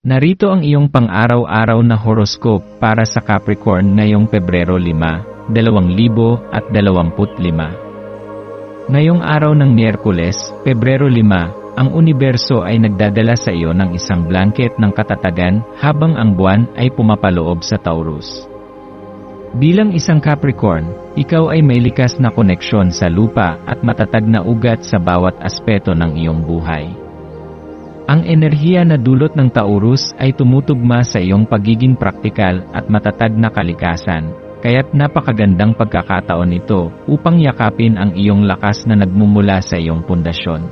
Narito ang iyong pang-araw-araw na horoscope para sa Capricorn ngayong Pebrero 5, 2025. Ngayong araw ng Miyerkules, Pebrero 5, ang universo ay nagdadala sa iyo ng isang blanket ng katatagan habang ang buwan ay pumapaloob sa Taurus. Bilang isang Capricorn, ikaw ay may likas na koneksyon sa lupa at matatag na ugat sa bawat aspeto ng iyong buhay. Ang enerhiya na dulot ng Taurus ay tumutugma sa iyong pagiging praktikal at matatag na kalikasan, kaya't napakagandang pagkakataon ito upang yakapin ang iyong lakas na nagmumula sa iyong pundasyon.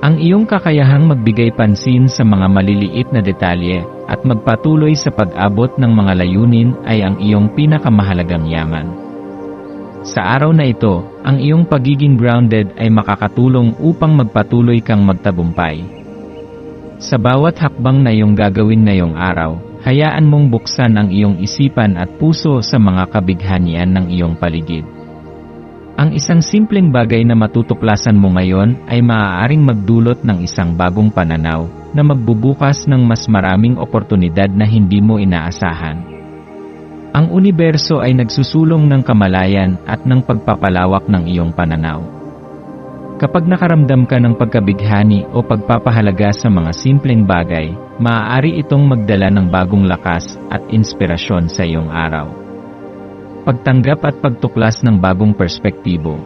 Ang iyong kakayahang magbigay pansin sa mga maliliit na detalye at magpatuloy sa pag-abot ng mga layunin ay ang iyong pinakamahalagang yaman. Sa araw na ito, ang iyong pagiging grounded ay makakatulong upang magpatuloy kang magtabumpay. Sa bawat hakbang na iyong gagawin ngayong araw, hayaan mong buksan ang iyong isipan at puso sa mga kabighanian ng iyong paligid. Ang isang simpleng bagay na matutuklasan mo ngayon ay maaaring magdulot ng isang bagong pananaw na magbubukas ng mas maraming oportunidad na hindi mo inaasahan. Ang universo ay nagsusulong ng kamalayan at ng pagpapalawak ng iyong pananaw. Kapag nakaramdam ka ng pagkabighani o pagpapahalaga sa mga simpleng bagay, maaari itong magdala ng bagong lakas at inspirasyon sa iyong araw. Pagtanggap at pagtuklas ng bagong perspektibo.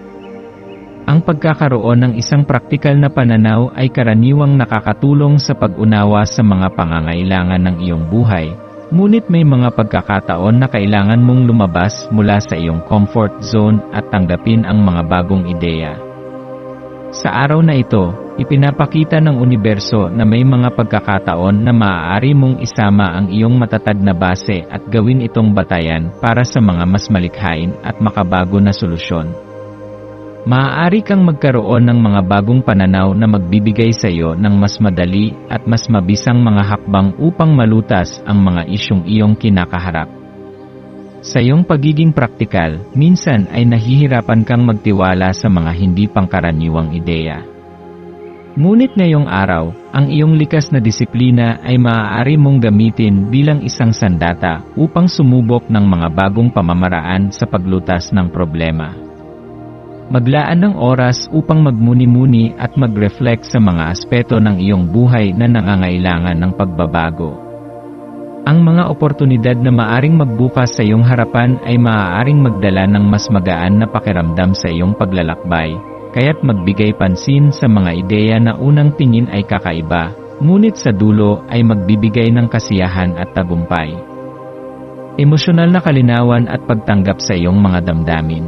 Ang pagkakaroon ng isang praktikal na pananaw ay karaniwang nakakatulong sa pag-unawa sa mga pangangailangan ng iyong buhay, ngunit may mga pagkakataon na kailangan mong lumabas mula sa iyong comfort zone at tanggapin ang mga bagong ideya. Sa araw na ito, ipinapakita ng universo na may mga pagkakataon na maaari mong isama ang iyong matatag na base at gawin itong batayan para sa mga mas malikhain at makabago na solusyon. Maaari kang magkaroon ng mga bagong pananaw na magbibigay sa iyo ng mas madali at mas mabisang mga hakbang upang malutas ang mga isyong iyong kinakaharap. Sa iyong pagiging praktikal, minsan ay nahihirapan kang magtiwala sa mga hindi pangkaraniwang ideya. Ngunit ngayong araw, ang iyong likas na disiplina ay maaari mong gamitin bilang isang sandata upang sumubok ng mga bagong pamamaraan sa paglutas ng problema. Maglaan ng oras upang magmuni-muni at mag-reflect sa mga aspeto ng iyong buhay na nangangailangan ng pagbabago. Ang mga oportunidad na maaring magbukas sa iyong harapan ay maaaring magdala ng mas magaan na pakiramdam sa iyong paglalakbay, kaya't magbigay pansin sa mga ideya na unang tingin ay kakaiba, ngunit sa dulo ay magbibigay ng kasiyahan at tagumpay. Emosyonal na kalinawan at pagtanggap sa iyong mga damdamin.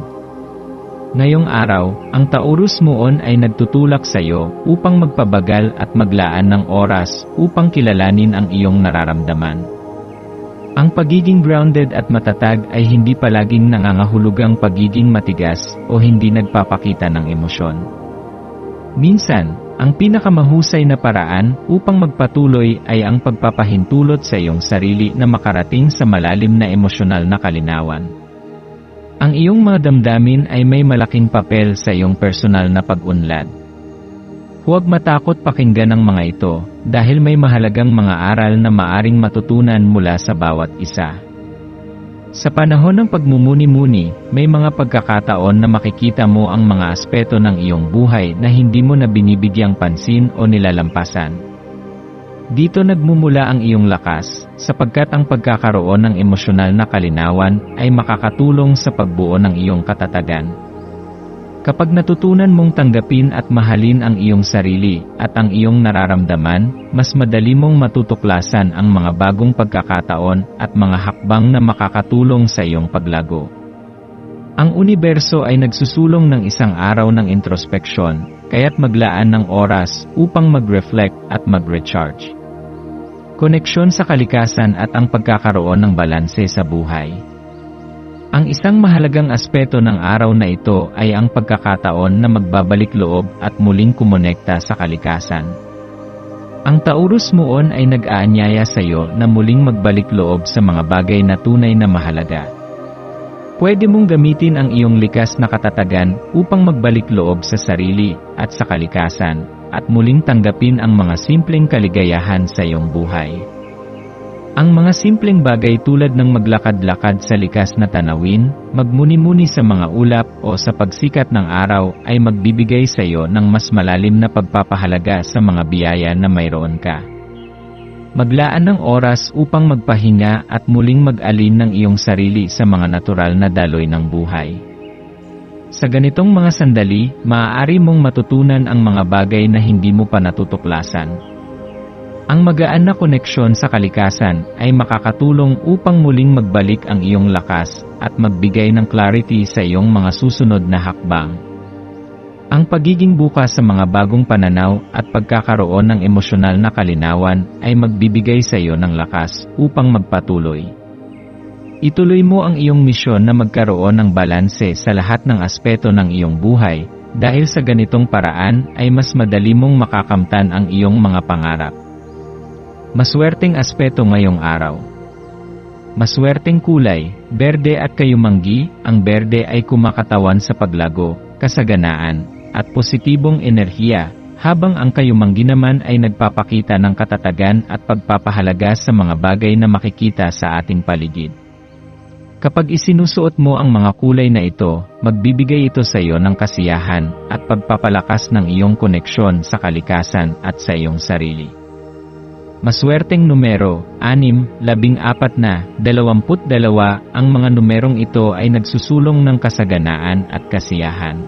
Ngayong araw, ang Taurus Moon ay nagtutulak sa iyo upang magpabagal at maglaan ng oras upang kilalanin ang iyong nararamdaman. Ang pagiging grounded at matatag ay hindi palaging nangangahulugang pagiging matigas o hindi nagpapakita ng emosyon. Minsan, ang pinakamahusay na paraan upang magpatuloy ay ang pagpapahintulot sa iyong sarili na makarating sa malalim na emosyonal na kalinawan. Ang iyong mga damdamin ay may malaking papel sa iyong personal na pag-unlad. Huwag matakot pakinggan ang mga ito, dahil may mahalagang mga aral na maaring matutunan mula sa bawat isa. Sa panahon ng pagmumuni-muni, may mga pagkakataon na makikita mo ang mga aspeto ng iyong buhay na hindi mo na binibigyang pansin o nilalampasan. Dito nagmumula ang iyong lakas, sapagkat ang pagkakaroon ng emosyonal na kalinawan ay makakatulong sa pagbuo ng iyong katatagan. Kapag natutunan mong tanggapin at mahalin ang iyong sarili at ang iyong nararamdaman, mas madali mong matutuklasan ang mga bagong pagkakataon at mga hakbang na makakatulong sa iyong paglago. Ang universo ay nagsusulong ng isang araw ng introspeksyon, kaya't maglaan ng oras upang mag-reflect at mag-recharge. Koneksyon sa kalikasan at ang pagkakaroon ng balanse sa buhay. Ang isang mahalagang aspeto ng araw na ito ay ang pagkakataon na magbabalik loob at muling kumonekta sa kalikasan. Ang Taurus Moon ay nag-aanyaya sa iyo na muling magbalik loob sa mga bagay na tunay na mahalaga. Pwede mong gamitin ang iyong likas na katatagan upang magbalik loob sa sarili at sa kalikasan, at muling tanggapin ang mga simpleng kaligayahan sa iyong buhay. Ang mga simpleng bagay tulad ng maglakad-lakad sa likas na tanawin, magmuni-muni sa mga ulap o sa pagsikat ng araw ay magbibigay sa iyo ng mas malalim na pagpapahalaga sa mga biyaya na mayroon ka. Maglaan ng oras upang magpahinga at muling mag-alin ng iyong sarili sa mga natural na daloy ng buhay. Sa ganitong mga sandali, maaari mong matutunan ang mga bagay na hindi mo pa natutuklasan. Ang magaan na koneksyon sa kalikasan ay makakatulong upang muling magbalik ang iyong lakas at magbigay ng clarity sa iyong mga susunod na hakbang. Ang pagiging bukas sa mga bagong pananaw at pagkakaroon ng emosyonal na kalinawan ay magbibigay sa iyo ng lakas upang magpatuloy. Ituloy mo ang iyong misyon na magkaroon ng balanse sa lahat ng aspeto ng iyong buhay, dahil sa ganitong paraan ay mas madali mong makakamtan ang iyong mga pangarap. Maswerteng aspeto ngayong araw. Maswerteng kulay, berde at kayumanggi, ang berde ay kumakatawan sa paglago, kasaganaan, at positibong enerhiya, habang ang kayumanggi naman ay nagpapakita ng katatagan at pagpapahalaga sa mga bagay na makikita sa ating paligid. Kapag isinusuot mo ang mga kulay na ito, magbibigay ito sa iyo ng kasiyahan at pagpapalakas ng iyong koneksyon sa kalikasan at sa iyong sarili. Maswerteng numero, 6, 14 na, 22, ang mga numerong ito ay nagsusulong ng kasaganaan at kasiyahan.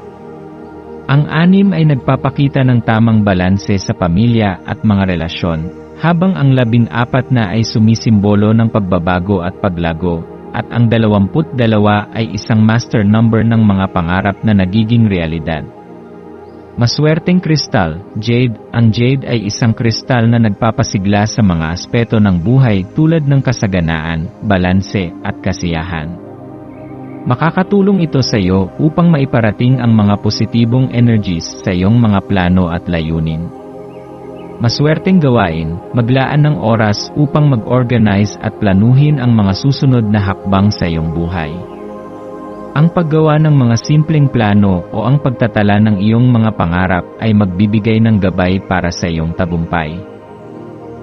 Ang anim ay nagpapakita ng tamang balanse sa pamilya at mga relasyon, habang ang labing apat na ay sumisimbolo ng pagbabago at paglago, at ang dalawamput dalawa ay isang master number ng mga pangarap na nagiging realidad. Maswerteng kristal, jade, ang jade ay isang kristal na nagpapasigla sa mga aspeto ng buhay tulad ng kasaganaan, balanse, at kasiyahan. Makakatulong ito sa iyo upang maiparating ang mga positibong energies sa iyong mga plano at layunin. Maswerteng gawain, maglaan ng oras upang mag-organize at planuhin ang mga susunod na hakbang sa iyong buhay. Ang paggawa ng mga simpleng plano o ang pagtatala ng iyong mga pangarap ay magbibigay ng gabay para sa iyong tagumpay.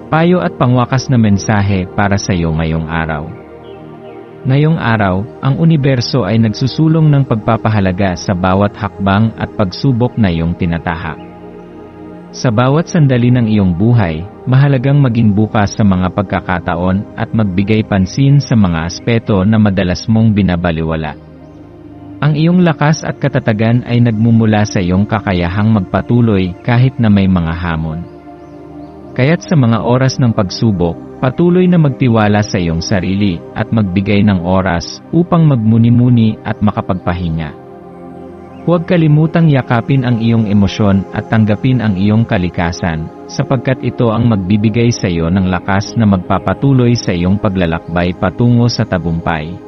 Payo at pangwakas na mensahe para sa iyo ngayong araw. Ngayong araw, ang universo ay nagsusulong ng pagpapahalaga sa bawat hakbang at pagsubok na iyong tinatahak. Sa bawat sandali ng iyong buhay, mahalagang maging bukas sa mga pagkakataon at magbigay pansin sa mga aspeto na madalas mong binabaliwala. Ang iyong lakas at katatagan ay nagmumula sa iyong kakayahang magpatuloy kahit na may mga hamon. Kaya't sa mga oras ng pagsubok, Patuloy na magtiwala sa iyong sarili at magbigay ng oras upang magmuni-muni at makapagpahinga. Huwag kalimutang yakapin ang iyong emosyon at tanggapin ang iyong kalikasan, sapagkat ito ang magbibigay sa iyo ng lakas na magpapatuloy sa iyong paglalakbay patungo sa tagumpay.